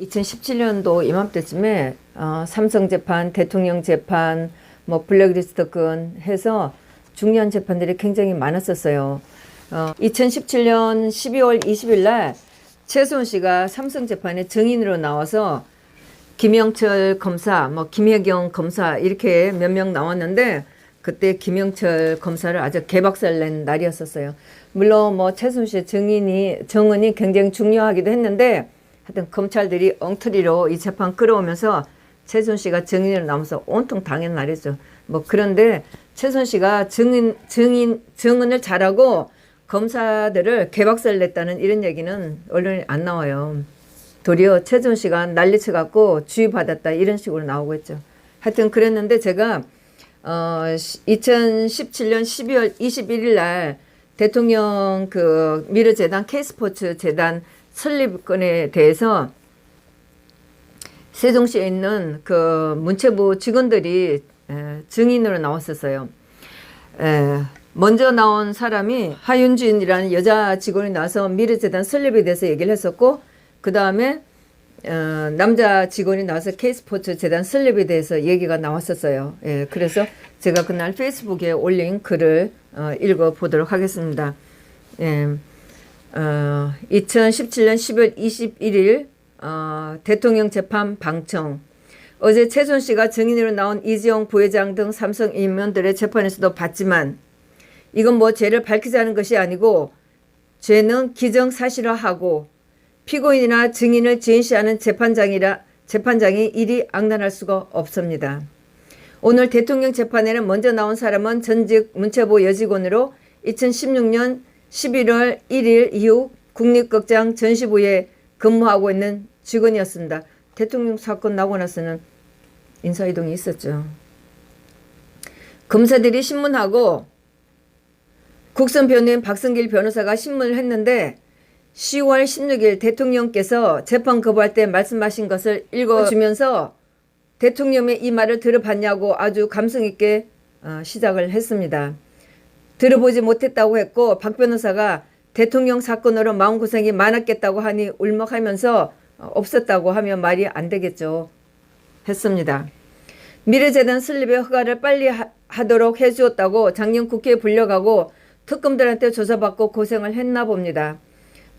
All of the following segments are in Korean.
2017년도 이맘때쯤에 어, 삼성 재판, 대통령 재판, 뭐 블랙리스트 건 해서 중요한 재판들이 굉장히 많았었어요. 어, 2017년 12월 20일 날 최수원 씨가 삼성 재판에 증인으로 나와서 김영철 검사, 뭐 김혜경 검사 이렇게 몇 명 나왔는데 그때 김영철 검사를 아주 개박살 낸 날이었었어요. 물론 뭐 최순 씨의 증인이 증언이 굉장히 중요하기도 했는데 하여튼 검찰들이 엉터리로 이 재판 끌어오면서 최순 씨가 증인으로 나오면서 온통 당한 날이죠. 뭐 그런데 최순 씨가 증인 증인 증언을 잘하고 검사들을 개박살 냈다는 이런 얘기는 언론에 안 나와요. 도리어 최준 씨가 난리쳐 갖고 주의받았다 이런 식으로 나오고 있죠. 하여튼 그랬는데 제가 어 2017년 12월 21일 날 대통령 그 미르 재단 K스포츠 재단 설립건에 대해서 세종시에 있는 그 문체부 직원들이 에, 증인으로 나왔었어요. 에, 먼저 나온 사람이 하윤주인이라는 여자 직원이 나와서 미래재단 설립에 대해서 얘기를 했었고 그 다음에 어, 남자 직원이 나와서 K스포츠 재단 설립에 대해서 얘기가 나왔었어요. 예, 그래서 제가 그날 페이스북에 올린 글을 어, 읽어 보도록 하겠습니다. 예, 어, 2017년 10월 21일 어, 대통령 재판 방청 어제 최순 씨가 증인으로 나온 이지영 부회장 등 삼성 임원들의 재판에서도 봤지만 이건 뭐 죄를 밝히자는 것이 아니고 죄는 기정사실화하고 피고인이나 증인을 제시하는 재판장이라 재판장이 일이 악난할 수가 없습니다. 오늘 대통령 재판에는 먼저 나온 사람은 전직 문체부 여직원으로 2016년 11월 1일 이후 국립극장 전시부에 근무하고 있는 직원이었습니다. 대통령 사건 나고 나서는 인사이동이 있었죠. 검사들이 신문하고 국선 변호인 박성길 변호사가 신문을 했는데 10월 16일 대통령께서 재판 거부할 때 말씀하신 것을 읽어주면서 대통령의 이 말을 들어봤냐고 아주 감성 있게 어, 시작을 했습니다. 들어보지 못했다고 했고 박 변호사가 대통령 사건으로 마음고생이 많았겠다고 하니 울먹하면서 어, 없었다고 하면 말이 안 되겠죠. 했습니다. 미래재단 설립의 허가를 빨리 하, 하도록 해주었다고 작년 국회에 불려가고 특검들한테 조사받고 고생을 했나 봅니다.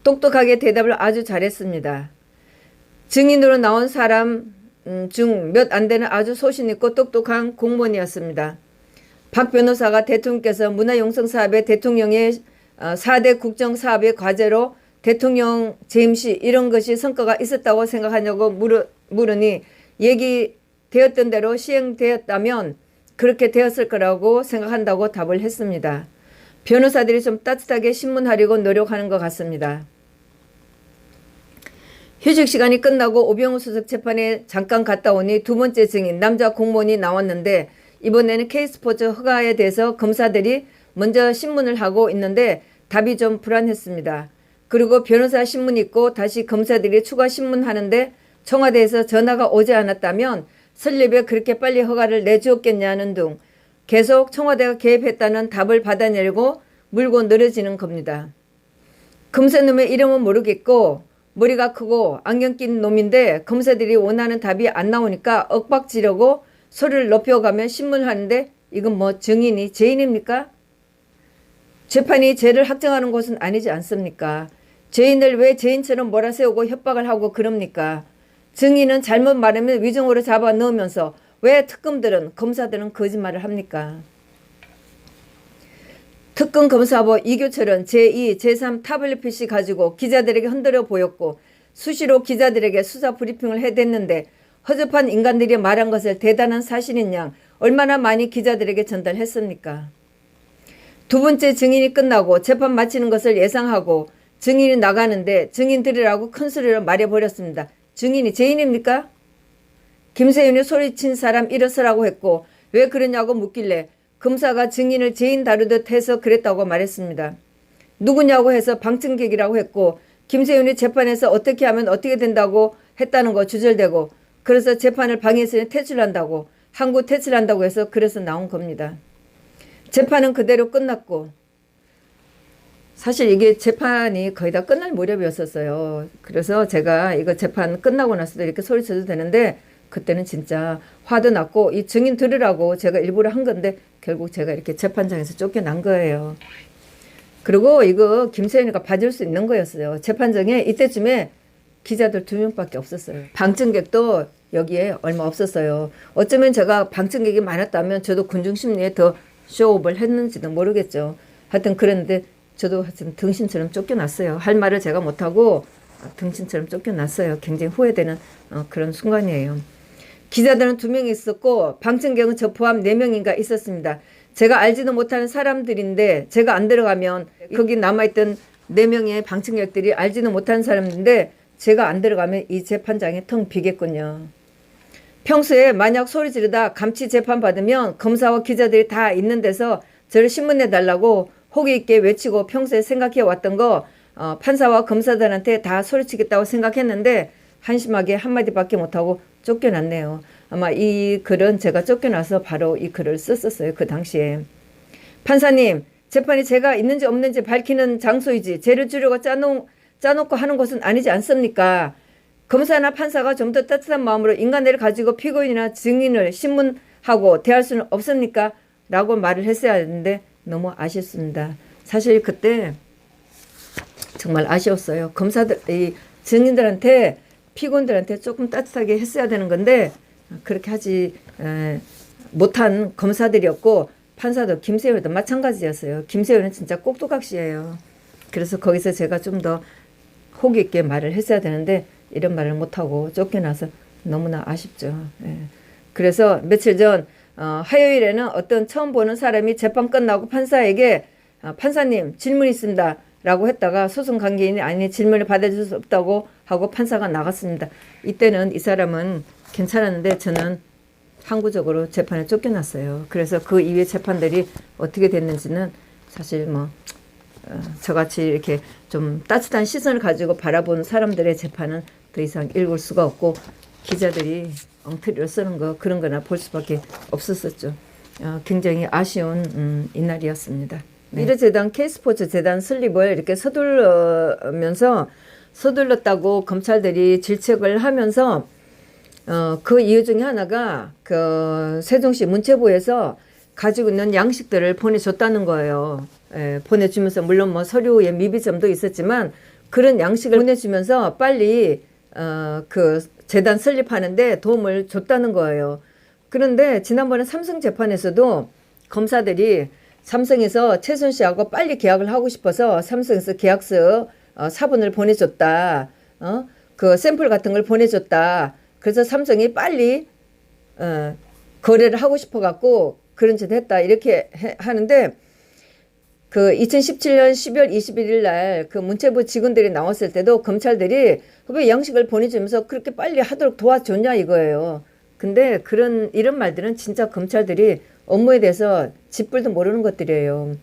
똑똑하게 대답을 아주 잘했습니다. 증인으로 나온 사람 음, 중몇 안 되는 아주 소신있고 똑똑한 공무원이었습니다. 박 변호사가 대통령께서 문화용성 사업에 대통령의 4대 국정 사업의 과제로 대통령 재임시 이런 것이 성과가 있었다고 생각하냐고 물으, 물으니 얘기되었던 대로 시행되었다면 그렇게 되었을 거라고 생각한다고 답을 했습니다. 변호사들이 좀 따뜻하게 신문하려고 노력하는 것 같습니다. 휴식 시간이 끝나고 오병우 수석 재판에 잠깐 갔다 오니 두 번째 증인 남자 공무원이 나왔는데 이번에는 K스포츠 허가에 대해서 검사들이 먼저 신문을 하고 있는데 답이 좀 불안했습니다. 그리고 변호사 신문 있고 다시 검사들이 추가 신문하는데 청와대에서 전화가 오지 않았다면 설립에 그렇게 빨리 허가를 내주었겠냐는 등 계속 청와대가 개입했다는 답을 받아내려고 물고 늘어지는 겁니다. 검사놈의 이름은 모르겠고 머리가 크고 안경 낀 놈인데 검사들이 원하는 답이 안 나오니까 엇박지려고 소리를 높여가면 신문하는데 이건 뭐 증인이 죄인입니까? 재판이 죄를 확정하는 곳은 아니지 않습니까? 죄인을 왜 죄인처럼 몰아세우고 협박을 하고 그럽니까? 증인은 잘못 말하면 위증으로 잡아 넣으면서 왜 특검들은 검사들은 거짓말을 합니까? 특검 검사부 이교철은 제2, 제3 타블릿 PC 가지고 기자들에게 흔들어 보였고 수시로 기자들에게 수사 브리핑을 해댔는데 허접한 인간들이 말한 것을 대단한 사실인 양 얼마나 많이 기자들에게 전달했습니까? 두 번째 증인이 끝나고 재판 마치는 것을 예상하고 증인이 나가는데 증인 들이라고 큰 소리로 말해버렸습니다. 증인이 죄인입니까? 김세윤이 소리친 사람 일어서라고 했고 왜 그러냐고 묻길래 검사가 증인을 죄인 다루듯 해서 그랬다고 말했습니다. 누구냐고 해서 방청객이라고 했고 김세윤이 재판에서 어떻게 하면 어떻게 된다고 했다는 거 주절되고 그래서 재판을 방해했으니 퇴출한다고 항구 퇴출한다고 해서 그래서 나온 겁니다. 재판은 그대로 끝났고 사실 이게 재판이 거의 다 끝날 무렵이었었어요. 그래서 제가 이거 재판 끝나고 나서도 이렇게 소리쳐도 되는데 그때는 진짜 화도 났고 이 증인 들으라고 제가 일부러 한 건데 결국 제가 이렇게 재판장에서 쫓겨난 거예요. 그리고 이거 김세윤이가 봐줄 수 있는 거였어요. 재판장에 이때쯤에 기자들 두 명밖에 없었어요. 방청객도 여기에 얼마 없었어요. 어쩌면 제가 방청객이 많았다면 저도 군중 심리에 더 쇼업을 했는지도 모르겠죠. 하여튼 그랬는데 저도 하여튼 등신처럼 쫓겨났어요. 할 말을 제가 못하고 등신처럼 쫓겨났어요. 굉장히 후회되는 어, 그런 순간이에요. 기자들은 두 명이 있었고 방청객은 저 포함 네 명인가 있었습니다. 제가 알지도 못하는 사람들인데 제가 안 들어가면 거기 남아있던 네 명의 방청객들이 알지도 못하는 사람인데 제가 안 들어가면 이 재판장이 텅 비겠군요. 평소에 만약 소리 지르다 감치 재판 받으면 검사와 기자들이 다 있는 데서 저를 신문내 달라고 호기 있게 외치고 평소에 생각해 왔던 거 어, 판사와 검사들한테 다 소리치겠다고 생각했는데 한심하게 한마디밖에 못하고 쫓겨났네요. 아마 이 글은 제가 쫓겨나서 바로 이 글을 썼었어요. 그 당시에. 판사님, 재판이 제가 있는지 없는지 밝히는 장소이지 죄를 주려고 짜놓, 짜놓고 하는 것은 아니지 않습니까? 검사나 판사가 좀 더 따뜻한 마음으로 인간애를 가지고 피고인이나 증인을 신문하고 대할 수는 없습니까? 라고 말을 했어야 했는데 너무 아쉽습니다. 사실 그때 정말 아쉬웠어요. 검사들, 이 증인들한테 피고인들한테 조금 따뜻하게 했어야 되는 건데 그렇게 하지 에, 못한 검사들이었고 판사도 김세윤도 마찬가지였어요. 김세윤은 진짜 꼭두각시예요. 그래서 거기서 제가 좀더 호기 있게 말을 했어야 되는데 이런 말을 못하고 쫓겨나서 너무나 아쉽죠. 예. 그래서 며칠 전 어, 화요일에는 어떤 처음 보는 사람이 재판 끝나고 판사에게 아, 판사님 질문 있습니다. 라고 했다가 소송 관계인이 아니 질문을 받아줄 수 없다고 하고 판사가 나갔습니다. 이때는 이 사람은 괜찮았는데 저는 항구적으로 재판에 쫓겨났어요. 그래서 그 이후의 재판들이 어떻게 됐는지는 사실 뭐 어, 저같이 이렇게 좀 따뜻한 시선을 가지고 바라보는 사람들의 재판은 더 이상 읽을 수가 없고 기자들이 엉터리로 쓰는 거 그런 거나 볼 수밖에 없었었죠. 어, 굉장히 아쉬운 음, 이날이었습니다. 미래재단 K스포츠 재단 설립을 이렇게 서둘러면서 서둘렀다고 검찰들이 질책을 하면서 어, 그 이유 중에 하나가 그 세종시 문체부에서 가지고 있는 양식들을 보내줬다는 거예요. 예, 보내주면서 물론 뭐 서류에 미비점도 있었지만 그런 양식을 보내주면서 빨리 어, 그 재단 설립하는데 도움을 줬다는 거예요. 그런데 지난번에 삼성 재판에서도 검사들이 삼성에서 최순실하고 빨리 계약을 하고 싶어서 삼성에서 계약서 어, 사본을 보내줬다. 어? 그 샘플 같은 걸 보내줬다. 그래서 삼성이 빨리 어, 거래를 하고 싶어 갖고 그런 짓 했다. 이렇게 해, 하는데 그 2017년 12월 21일 날 그 문체부 직원들이 나왔을 때도 검찰들이 왜 양식을 보내주면서 그렇게 빨리 하도록 도와줬냐 이거예요. 근데 그런 이런 말들은 진짜 검찰들이 업무에 대해서 짓불도 모르는 것들이에요.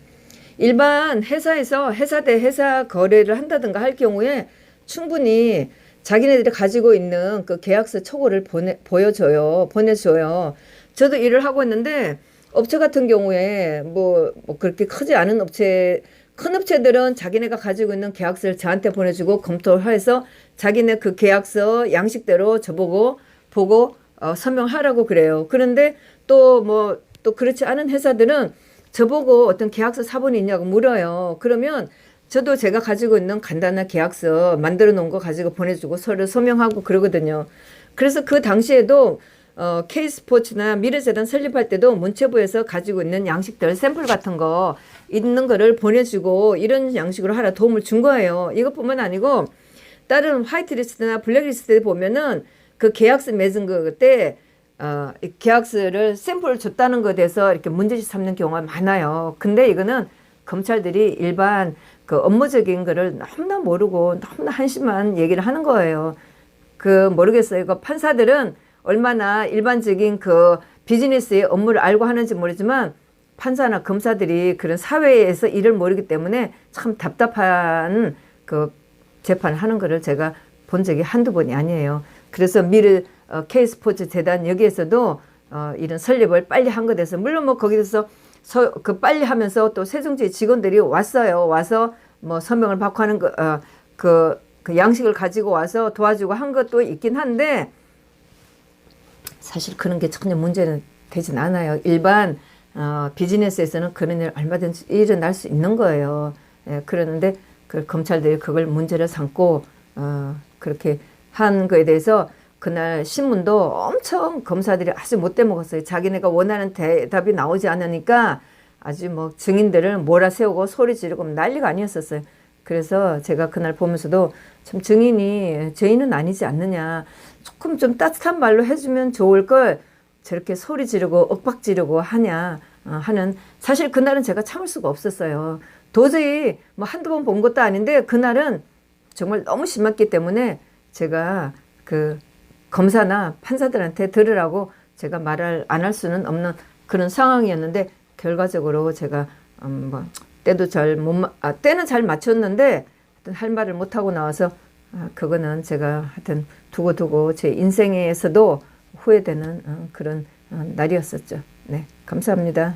일반 회사에서 회사 대 회사 거래를 한다든가 할 경우에 충분히 자기네들이 가지고 있는 그 계약서 초고를 보내, 보여줘요. 보내줘요. 저도 일을 하고 있는데 업체 같은 경우에 뭐, 뭐 그렇게 크지 않은 업체, 큰 업체들은 자기네가 가지고 있는 계약서를 저한테 보내주고 검토해서 자기네 그 계약서 양식대로 저보고 보고 어, 서명하라고 그래요. 그런데 또 뭐 또 그렇지 않은 회사들은 저보고 어떤 계약서 사본이 있냐고 물어요. 그러면 저도 제가 가지고 있는 간단한 계약서 만들어 놓은 거 가지고 보내주고 서로 서명하고 그러거든요. 그래서 그 당시에도 어, K스포츠나 미래재단 설립할 때도 문체부에서 가지고 있는 양식들 샘플 같은 거 있는 거를 보내주고 이런 양식으로 하라 도움을 준 거예요. 이것뿐만 아니고 다른 화이트리스트나 블랙리스트에 보면은 그 계약서 맺은 거 그때 어, 이 계약서를 샘플을 줬다는 것에 대해서 이렇게 문제집 삼는 경우가 많아요. 근데 이거는 검찰들이 일반 그 업무적인 거를 너무나 모르고 너무나 한심한 얘기를 하는 거예요. 그 모르겠어요. 그 판사들은 얼마나 일반적인 그 비즈니스의 업무를 알고 하는지 모르지만 판사나 검사들이 그런 사회에서 일을 모르기 때문에 참 답답한 그 재판을 하는 거를 제가 본 적이 한두 번이 아니에요. 그래서 미르 어, K스포츠 재단 여기에서도 어, 이런 설립을 빨리 한 것에서 물론 뭐 거기서 서, 그 빨리 하면서 또 세종시 직원들이 왔어요. 와서 뭐 서명을 받고 하는 거, 어, 그, 그 양식을 가지고 와서 도와주고 한 것도 있긴 한데 사실 그런 게 전혀 문제는 되진 않아요. 일반 어, 비즈니스에서는 그런 일 얼마든지 일어날 수 있는 거예요. 예, 그러는데 그 검찰들이 그걸 문제를 삼고 어, 그렇게 한 거에 대해서 그날 신문도 엄청 검사들이 아주 못돼 먹었어요. 자기네가 원하는 대답이 나오지 않으니까 아주 뭐 증인들을 몰아세우고 소리 지르고 난리가 아니었었어요. 그래서 제가 그날 보면서도 참 증인이 죄인은 아니지 않느냐. 조금 좀 따뜻한 말로 해주면 좋을 걸 저렇게 소리 지르고 윽박 지르고 하냐 어, 하는 사실 그날은 제가 참을 수가 없었어요. 도저히 뭐 한두 번 본 것도 아닌데 그날은 정말 너무 심했기 때문에 제가 그 검사나 판사들한테 들으라고 제가 말을 안 할 수는 없는 그런 상황이었는데 결과적으로 제가 음, 뭐 때도 잘못 아, 때는 잘 맞췄는데 할 말을 못 하고 나와서 아, 그거는 제가 하여튼 두고 두고 제 인생에서도 후회되는 어, 그런 어, 날이었었죠. 네, 감사합니다.